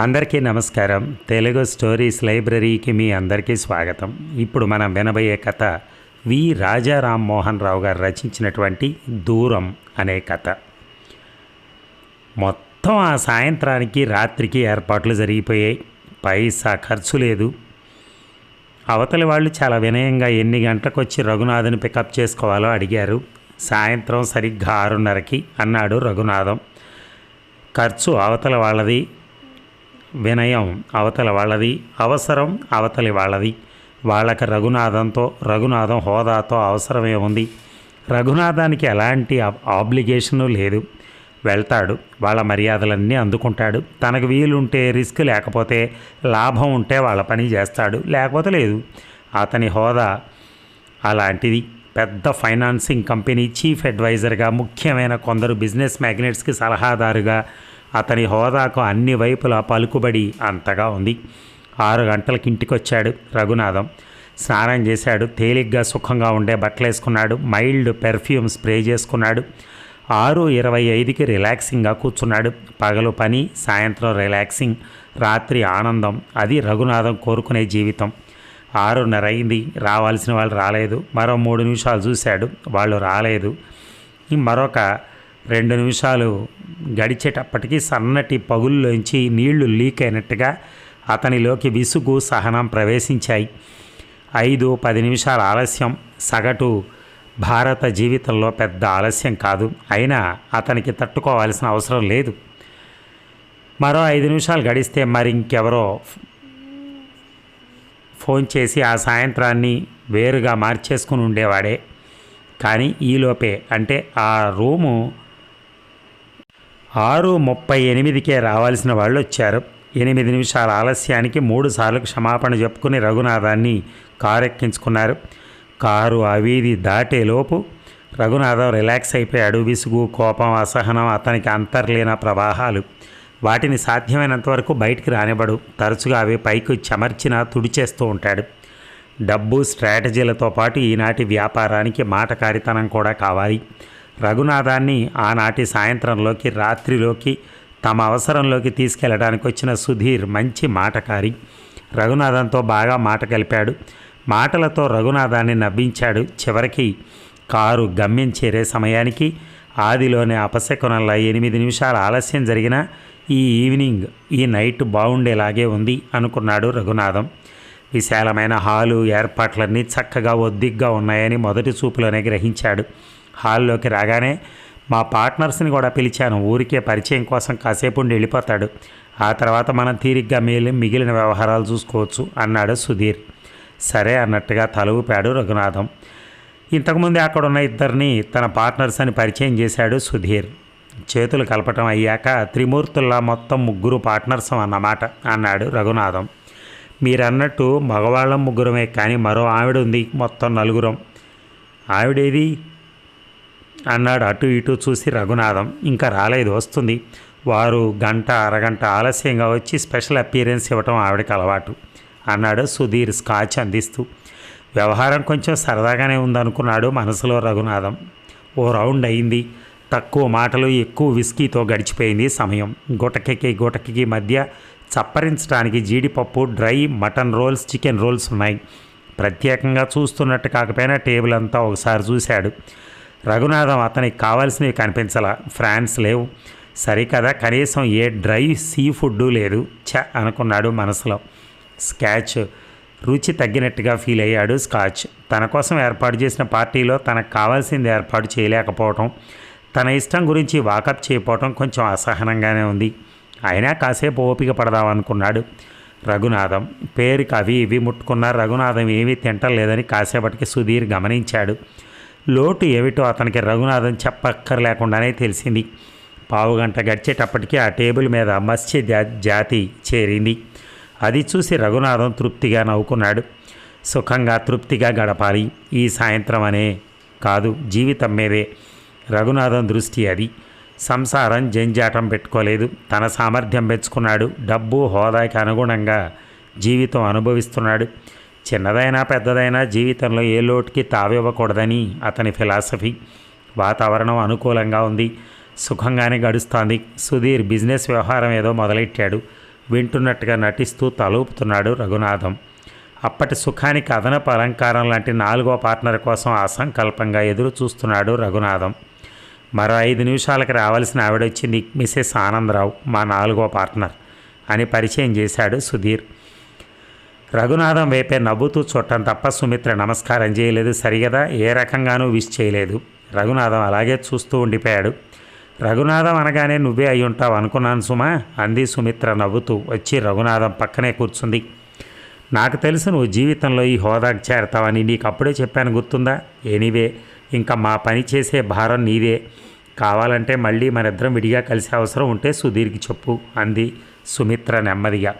అందరికీ నమస్కారం. తెలుగు స్టోరీస్ లైబ్రరీకి మీ అందరికీ స్వాగతం. ఇప్పుడు మనం వినబోయే కథ వి. రాజా రామ్మోహన్ రావు గారు రచించినటువంటి దూరం అనే కథ. మొత్తం ఆ సాయంత్రానికి రాత్రికి ఏర్పాట్లు జరిగిపోయాయి. పైసా ఖర్చు లేదు. అవతలి వాళ్ళు చాలా వినయంగా ఎన్ని గంటలకు వచ్చి రఘునాథ్ని పికప్ చేసుకోవాలో అడిగారు. సాయంత్రం సరిగ్గా ఆరున్నరకి అన్నాడు రఘునాథం. ఖర్చు అవతల వాళ్ళది వినయం అవతల వాళ్ళది అవసరం అవతలి వాళ్ళది. వాళ్ళకి రఘునాథంతో రఘునాథం హోదాతో అవసరమే ఉంది. రఘునాథానికి ఎలాంటి ఆబ్లిగేషను లేదు. వెళ్తాడు వాళ్ళ మర్యాదలన్నీ అందుకుంటాడు. తనకు వీలుంటే రిస్క్ లేకపోతే లాభం ఉంటే వాళ్ళ పని చేస్తాడు. లేకపోతే లేదు. అతని హోదా అలాంటిది. పెద్ద ఫైనాన్సింగ్ కంపెనీ చీఫ్ అడ్వైజర్గా ముఖ్యమైన కొందరు బిజినెస్ మ్యాగ్నెట్స్కి సలహాదారుగా అతని హోదాకు అన్ని వైపులా పలుకుబడి అంతగా ఉంది. ఆరు గంటలకి ఇంటికొచ్చాడు రఘునాథం. స్నానం చేశాడు. తేలిగ్గా సుఖంగా ఉండే బట్టలు వేసుకున్నాడు. మైల్డ్ పెర్ఫ్యూమ్ స్ప్రే చేసుకున్నాడు. ఆరు ఇరవై ఐదుకి రిలాక్సింగ్గా కూర్చున్నాడు. పగలు పని సాయంత్రం రిలాక్సింగ్ రాత్రి ఆనందం. అది రఘునాథం కోరుకునే జీవితం. ఆరున్నర అయింది. రావాల్సిన వాళ్ళు రాలేదు. మరో మూడు నిమిషాలు చూశాడు. వాళ్ళు రాలేదు. మరొక రెండు నిమిషాలు గడిచేటప్పటికీ సన్నటి పగుల్లోంచి నీళ్ళు లీక్ అయినట్టుగా అతనిలోకి విసుగు సహనం ప్రవేశించాయి. ఐదు పది నిమిషాల ఆలస్యం. సగటు భారత జీవితంలో పెద్ద ఆలస్యం కాదు. అయినా అతనికి తట్టుకోవాల్సిన అవసరం లేదు. మరో ఐదు నిమిషాలు గడిస్తే మరి ఇంకెవరో ఫోన్ చేసి ఆ సాయంత్రాన్ని వేరుగా మార్చేసుకుని ఉండేవాడే. కానీ ఈలోపే అంటే ఆ రూము ఆరు ముప్పై ఎనిమిదికే రావాల్సిన వాళ్ళు వచ్చారు ఎనిమిది నిమిషాల ఆలస్యానికి మూడు సార్లు క్షమాపణ చెప్పుకుని రఘునాథాన్ని కారు ఎక్కించుకున్నారు కారు అవీధి దాటేలోపు రఘునాథం రిలాక్స్ అయిపోయాడు విసుగు కోపం అసహనం అతనికి అంతర్లీన ప్రవాహాలు. వాటిని సాధ్యమైనంత వరకు బయటికి రానివ్వడు. తరచుగా అవి పైకి చెమర్చిన తుడిచేస్తూ ఉంటాడు. డబ్బు స్ట్రాటజీలతో పాటు ఈనాటి వ్యాపారానికి మాటకారితనం కూడా కావాలి. రఘునాథాన్ని ఆనాటి సాయంత్రంలోకి రాత్రిలోకి తమ అవసరంలోకి తీసుకెళ్ళడానికి వచ్చిన సుధీర్ మంచి మాటకారి. రఘునాథంతో బాగా మాట కలిపాడు. మాటలతో రఘునాథాన్ని నవ్వించాడు చివరికి. కారు గమ్యం చేరే సమయానికి ఆదిలోనే అపశకునంలా ఎనిమిది నిమిషాల ఆలస్యం జరిగిన ఈ ఈవినింగ్ ఈ నైట్ బాగుండేలాగే ఉంది అనుకున్నాడు రఘునాథం. విశాలమైన హాలు ఏర్పాట్లన్నీ చక్కగా ఒద్దిగ్గా ఉన్నాయని మొదటి చూపులోనే గ్రహించాడు. హాల్లోకి రాగానే మా పార్ట్నర్స్ని కూడా పిలిచాను. ఊరికే పరిచయం కోసం కాసేపు ఉండి వెళ్ళిపోతాడు. ఆ తర్వాత మనం తీరిగ్గా మిగిలి మిగిలిన వ్యవహారాలు చూసుకోవచ్చు అన్నాడు సుధీర్. సరే అన్నట్టుగా తల ఊపాడు రఘునాథం. ఇంతకుముందే అక్కడ ఉన్న ఇద్దరిని తన పార్ట్నర్స్ అని పరిచయం చేశాడు సుధీర్. చేతులు కలపటం అయ్యాక త్రిమూర్తుల్లా మొత్తం ముగ్గురు పార్ట్నర్స్ అన్నమాట అన్నాడు రఘునాథం. మీరన్నట్టు మగవాళ్ళం ముగ్గురమే కానీ మరో ఆవిడ ఉంది మొత్తం నలుగురం. ఆవిడేది? అన్నాడు. అటు ఇటు చూసి రఘునాథం. ఇంకా రాలేదు వస్తుంది. వారు గంట అరగంట ఆలస్యంగా వచ్చి స్పెషల్ అపీరెన్స్ ఇవ్వటం ఆవిడకి అలవాటు అన్నాడు సుధీర్ స్కాచ్ అందిస్తూ. వ్యవహారం కొంచెం సరదాగానే ఉందనుకున్నాడు మనసులో రఘునాథం. ఓ రౌండ్ అయింది. తక్కువ మాటలు ఎక్కువ విస్కీతో గడిచిపోయింది సమయం. గుటకకి గుటకకి మధ్య చప్పరించడానికి జీడిపప్పు dry mutton rolls chicken rolls ఉన్నాయి. ప్రత్యేకంగా చూస్తున్నట్టు కాకపోయినా టేబుల్ అంతా ఒకసారి చూశాడు. రఘునాథం అతనికి కావాల్సినవి కనిపించాల. ఫ్రాన్స్ లేవు. సరికదా కనీసం ఏ డ్రై సీ ఫుడ్ లేదు. చ అనుకున్నాడు మనసులో. స్కాచ్ రుచి తగ్గినట్టుగా ఫీల్ అయ్యాడు స్కాచ్. తన కోసం ఏర్పాటు చేసిన పార్టీలో తనకు కావాల్సింది ఏర్పాటు చేయలేకపోవటం తన ఇష్టం గురించి వాకప్ చేయకపోవటం కొంచెం అసహనంగానే ఉంది. అయినా కాసేపు ఓపిక పడదామనుకున్నాడు రఘునాథం. పేరుకి అవి ఇవి ముట్టుకున్న రఘునాథం ఏమీ తింటలేదని కాసేపటికి సుధీర్ గమనించాడు. లోటు ఏమిటో అతనికి రఘునాథం చెప్పక్కర్లేకుండానే తెలిసింది. పావుగంట గడిచేటప్పటికి ఆ టేబుల్ మీద మత్స్య జా- జాతి చేరింది. అది చూసి రఘునాథం తృప్తిగా నవ్వుకున్నాడు. సుఖంగా తృప్తిగా గడపాలి. ఈ సాయంత్రం అనే కాదు జీవితం మీదే. రఘునాథం దృష్టి అది. సంసారం జంజాటం పెట్టుకోలేదు. తన సామర్థ్యం పెంచుకున్నాడు డబ్బు హోదాకి అనుగుణంగా జీవితం అనుభవిస్తున్నాడు. చిన్నదైనా పెద్దదైనా జీవితంలో ఏ లోటుకి తావివ్వకూడదని అతని ఫిలాసఫీ. వాతావరణం అనుకూలంగా ఉంది. సుఖంగానే గడుస్తోంది. సుధీర్ బిజినెస్ వ్యవహారం ఏదో మొదలెట్టాడు. వింటున్నట్టుగా నటిస్తూ తలూపుతున్నాడు రఘునాథం. అప్పటి సుఖానికి అదనపు అలంకారం లాంటి నాలుగో పార్ట్నర్ కోసం అసంకల్పంగా ఎదురు చూస్తున్నాడు రఘునాథం. మరో ఐదు నిమిషాలకు రావాల్సిన ఆవిడొచ్చింది మిసెస్ ఆనందరావు మా నాలుగో పార్ట్నర్ అని పరిచయం చేశాడు సుధీర్. రఘునాథం వైపే నవ్వుతూ చూడటం తప్ప సుమిత్ర నమస్కారం చేయలేదు సరిగదా ఏ రకంగానూ విష్ చేయలేదు. రఘునాథం అలాగే చూస్తూ ఉండిపోయాడు. రఘునాథం అనగానే నువ్వే అయి ఉంటావు అనుకున్నాను సుమా అంది సుమిత్ర నవ్వుతూ వచ్చి రఘునాథం పక్కనే కూర్చుంది. నాకు తెలుసు నువ్వు జీవితంలో ఈ హోదాకు చేరతావని నీకు అప్పుడే చెప్పాను గుర్తుందా? ఎనీవే ఇంకా మా పని చేసే భారం నీదే. కావాలంటే మళ్ళీ మనిద్దరం విడిగా కలిసే అవసరం ఉంటే సుధీర్కి చెప్పు అంది సుమిత్ర నెమ్మదిగా.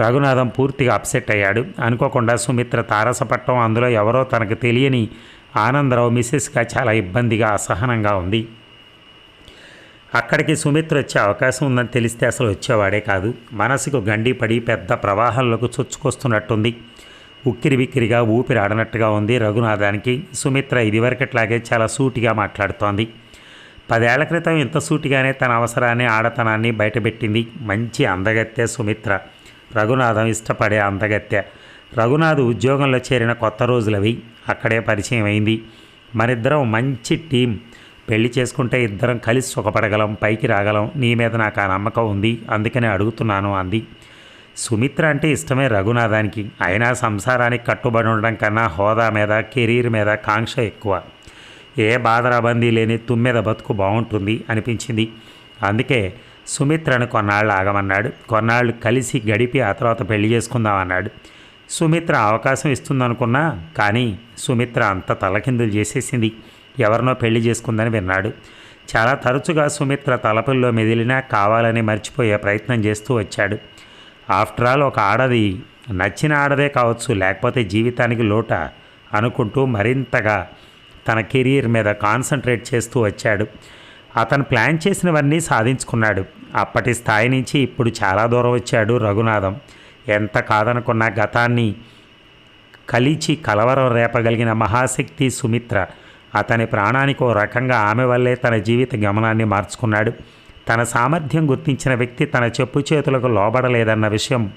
రఘునాథం పూర్తిగా అప్సెట్ అయ్యాడు. అనుకోకుండా సుమిత్ర తారసపట్టం అందులో ఎవరో తనకు తెలియని ఆనందరావు మిసెస్గా చాలా ఇబ్బందిగా అసహనంగా ఉంది. అక్కడికి సుమిత్ర వచ్చే అవకాశం ఉందని తెలిస్తే అసలు వచ్చేవాడే కాదు. మనసుకు గండిపడి పెద్ద ప్రవాహంలోకి చొచ్చుకొస్తున్నట్టుంది. ఉక్కిరి బిక్కిరిగా ఊపిరి ఆడనట్టుగా ఉంది రఘునాథానికి. సుమిత్ర ఇదివరకట్లాగే చాలా సూటిగా మాట్లాడుతోంది. పదేళ్ళ క్రితం ఇంత సూటిగానే తన అవసరాన్ని ఆడతనాన్ని బయటపెట్టింది. మంచి అందగత్తే సుమిత్ర. రఘునాథం ఇష్టపడే అందగత్తె రఘునాథ్ ఉద్యోగంలో చేరిన కొత్త రోజులవి. అక్కడే పరిచయం అయింది. మరిద్దరం మంచి టీం. పెళ్ళి చేసుకుంటే ఇద్దరం కలిసి సుఖపడగలం పైకి రాగలం. నీ మీద నాకు ఆ నమ్మకం ఉంది. అందుకనే అడుగుతున్నాను అంది. సుమిత్ర అంటే ఇష్టమే రఘునాథానికి. అయినా సంసారానికి కట్టుబడి ఉండడం కన్నా హోదా మీద కెరీర్ మీద కాంక్ష ఎక్కువ. ఏ బాధరాబందీ లేని తుమ్మెద బతుకు బాగుంటుంది అనిపించింది. అందుకే సుమిత్రను కొన్నాళ్ళు ఆగమన్నాడు. కొన్నాళ్ళు కలిసి గడిపి ఆ తర్వాత పెళ్ళి చేసుకుందామన్నాడు సుమిత్ర అవకాశం ఇస్తుందనుకున్నా కానీ సుమిత్ర అంత తలకిందులు చేసేసింది. ఎవరినో పెళ్ళి చేసుకుందని విన్నాడు. చాలా తరచుగా సుమిత్ర తలపుల్లో మెదిలినా కావాలని మర్చిపోయే ప్రయత్నం చేస్తూ వచ్చాడు. ఆఫ్టర్ ఆల్ ఒక ఆడది నచ్చిన ఆడదే కావచ్చు లేకపోతే జీవితానికి లోట అనుకుంటూ మరింతగా తన కెరీర్ మీద కాన్సన్ట్రేట్ చేస్తూ వచ్చాడు. అతను ప్లాన్ చేసినవన్నీ సాధించుకున్నాడు. అప్పటి స్థాయి నుంచి ఇప్పుడు చాలా దూరం వచ్చాడు రఘునాథం. ఎంత కాదనుకున్న గతాన్ని కలిచి కలవరం రేపగలిగిన మహాశక్తి సుమిత్ర అతని ప్రాణానికి ఓ రకంగా ఆమె వల్లే తన జీవిత గమనాన్ని మార్చుకున్నాడు. తన సామర్థ్యం గుర్తించిన వ్యక్తి తన చెప్పు చేతులకు లోబడలేదన్న విషయం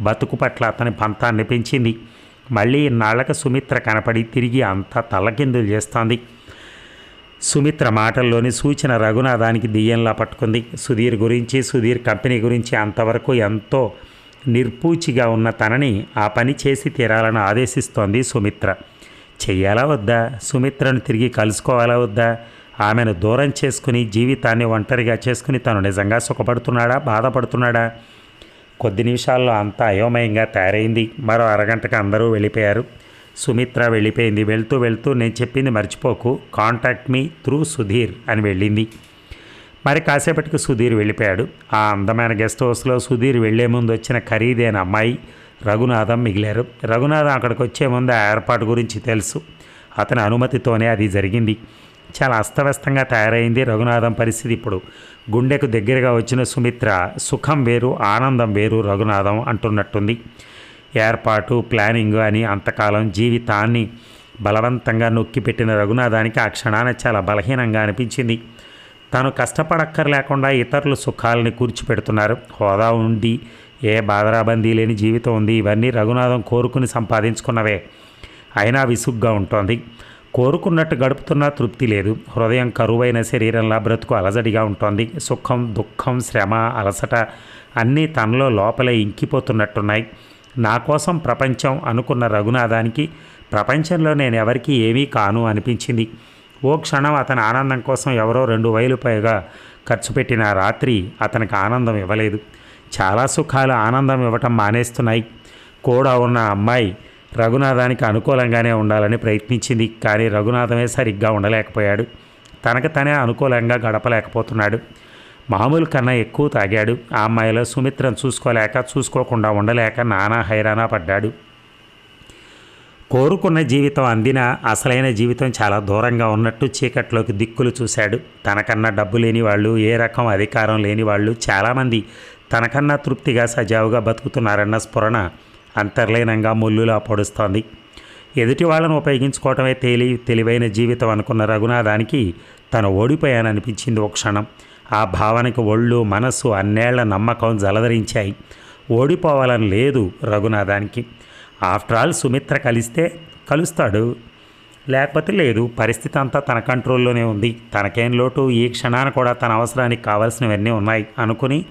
బతుకు పట్ల అతని పంతాన్ని పెంచింది. మళ్ళీ ఇన్నాళ్ళకు సుమిత్ర కనపడి తిరిగి అంతా తల్లకిందులు చేస్తోంది. సుమిత్ర మాటల్లోని సూచన రఘునాథానికి దియ్యంలా పట్టుకుంది. సుధీర్ గురించి సుధీర్ కంపెనీ గురించి అంతవరకు ఎంతో నిర్పూచిగా ఉన్న తనని ఆ పని చేసి తీరాలని ఆదేశిస్తోంది సుమిత్ర. చెయ్యాలా వద్దా? సుమిత్రను తిరిగి కలుసుకోవాలా వద్దా? ఆమెను దూరం చేసుకుని జీవితాన్ని ఒంటరిగా చేసుకుని తను నిజంగా సుఖపడుతున్నాడా? బాధపడుతున్నాడా? కొద్ది నిమిషాల్లో అంతా అయోమయంగా తయారైంది. మరో అరగంటకు అందరూ వెళ్ళిపోయారు. సుమిత్ర వెళ్ళిపోయింది. వెళ్తూ వెళ్తూ నేను చెప్పింది మర్చిపోకు. కాంటాక్ట్ మీ త్రూ సుధీర్ అని వెళ్ళింది. మరి కాసేపటికి సుధీర్ వెళ్ళిపోయాడు. ఆ అందమైన గెస్ట్ హౌస్లో సుధీర్ వెళ్ళే ముందు వచ్చిన ఖరీదైన అమ్మాయి రఘునాథం మిగిలారు. రఘునాథం అక్కడికి వచ్చే ముందు ఆ ఏర్పాటు గురించి తెలుసు. అతని అనుమతితోనే అది జరిగింది. చాలా అస్తవ్యస్తంగా తయారైంది రఘునాథం పరిస్థితి ఇప్పుడు. గుండెకు దగ్గరగా వచ్చిన సుమిత్ర సుఖం వేరు ఆనందం వేరు రఘునాథం అంటున్నట్టుంది. ఏర్పాటు ప్లానింగ్ అని అంతకాలం జీవితాన్ని బలవంతంగా నొక్కిపెట్టిన రఘునాథానికి ఆ క్షణాన చాలా బలహీనంగా అనిపించింది. తాను కష్టపడక్కర్లేకుండా ఇతరులు సుఖాలని కూర్చిపెడుతున్నారు. హోదా ఉండి ఏ బాధరాబందీ లేని జీవితం ఉంది. ఇవన్నీ రఘునాథం కోరుకుని సంపాదించుకున్నవే. అయినా విసుగ్గా ఉంటోంది. కోరుకున్నట్టు గడుపుతున్నా తృప్తి లేదు. హృదయం కరువైన శరీరంలా బ్రతుకు అలజడిగా ఉంటోంది. సుఖం దుఃఖం శ్రమ అలసట అన్నీ తనలో లోపలే ఇంకిపోతున్నట్టున్నాయి. నా కోసం ప్రపంచం అనుకున్న రఘునాథానికి ప్రపంచంలో నేను ఎవరికీ ఏమీ కాను అనిపించింది. ఓ క్షణం అతని ఆనందం కోసం ఎవరో రెండు వైలు పైగా ఖర్చు పెట్టిన రాత్రి అతనికి ఆనందం ఇవ్వలేదు. చాలా సుఖాలు ఆనందం ఇవ్వటం మానేస్తున్నాయి. కూడా ఉన్న అమ్మాయి రఘునాథానికి అనుకూలంగానే ఉండాలని ప్రయత్నించింది. కానీ రఘునాథమే సరిగ్గా ఉండలేకపోయాడు. తనకు తనే అనుకూలంగా గడపలేకపోతున్నాడు. మామూలు కన్నా ఎక్కువ తాగాడు. ఆ అమ్మాయిలో సుమిత్రను చూసుకోలేక చూసుకోకుండా ఉండలేక నానా హైరానా పడ్డాడు. కోరుకున్న జీవితం అందిన అసలైన జీవితం చాలా దూరంగా ఉన్నట్టు చీకట్లోకి దిక్కులు చూశాడు. తనకన్నా డబ్బు లేని వాళ్ళు ఏ రకం అధికారం లేని వాళ్ళు చాలామంది తనకన్నా తృప్తిగా సజావుగా బతుకుతున్నారన్న స్ఫురణ అంతర్లీనంగా ముల్లులా పొడుస్తోంది. ఎదుటి వాళ్ళను ఉపయోగించుకోవటమే తేలి తెలివైన జీవితం అనుకున్న రఘునాథానికి తను ఓడిపోయాననిపించింది ఒక క్షణం. ఆ భావనకు ఒళ్ళు మనస్సు అన్నేళ్ళ నమ్మకం జలధరించాయి. ఓడిపోవాలని లేదు రఘునాథానికి. ఆఫ్టర్ ఆల్ సుమిత్ర కలిస్తే కలుస్తాడు. లేకపోతే లేదు పరిస్థితి అంతా తన కంట్రోల్లోనే ఉంది. తనకేం లోటు ఈ క్షణాన కూడా తన అవసరానికి కావాల్సినవన్నీ ఉన్నాయి అనుకుని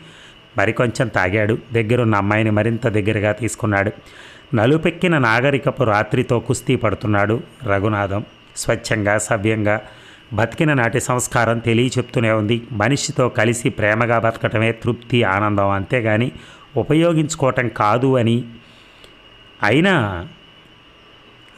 మరి కొంచెం తాగాడు. దగ్గరున్న అమ్మాయిని మరింత దగ్గరగా తీసుకున్నాడు. నలుపెక్కిన నాగరికపు రాత్రితో కుస్తీ పడుతున్నాడు రఘునాథం. స్వచ్ఛంగా సవ్యంగా బతికిన నాటి సంస్కారం తెలియచెప్తూనే ఉంది. మనిషితో కలిసి ప్రేమగా బతకటమే తృప్తి ఆనందం అంతేగాని ఉపయోగించుకోవటం కాదు అని. అయినా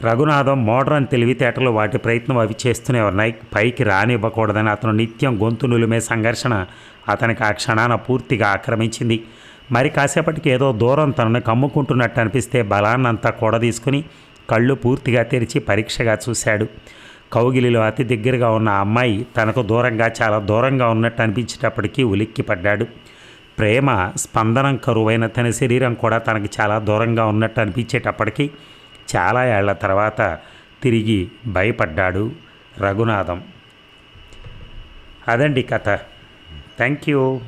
రఘునాథం మోడ్రన్ తెలివితేటలు వాటి ప్రయత్నం అవి చేస్తూనే ఉన్నాయి. పైకి రానివ్వకూడదని అతను నిత్యం గొంతు నులిమే సంఘర్షణ అతనికి ఆ క్షణాన పూర్తిగా ఆక్రమించింది. మరి కాసేపటికి ఏదో దూరం తనను కమ్ముకుంటున్నట్టు అనిపిస్తే బలాన్నంతా కూడదీసుకుని కళ్ళు పూర్తిగా తెరిచి పరీక్షగా చూశాడు. కౌగిలిలో అతి దగ్గరగా ఉన్న అమ్మాయి తనకు దూరంగా చాలా దూరంగా ఉన్నట్టు అనిపించేటప్పటికీ ఉలిక్కి పడ్డాడు ప్రేమ స్పందనం కరువైన తన శరీరం కూడా తనకి చాలా దూరంగా ఉన్నట్టు అనిపించేటప్పటికీ చాలా ఏళ్ళ తర్వాత తిరిగి భయపడ్డాడు రఘునాథం. అదండి కథ. Thank you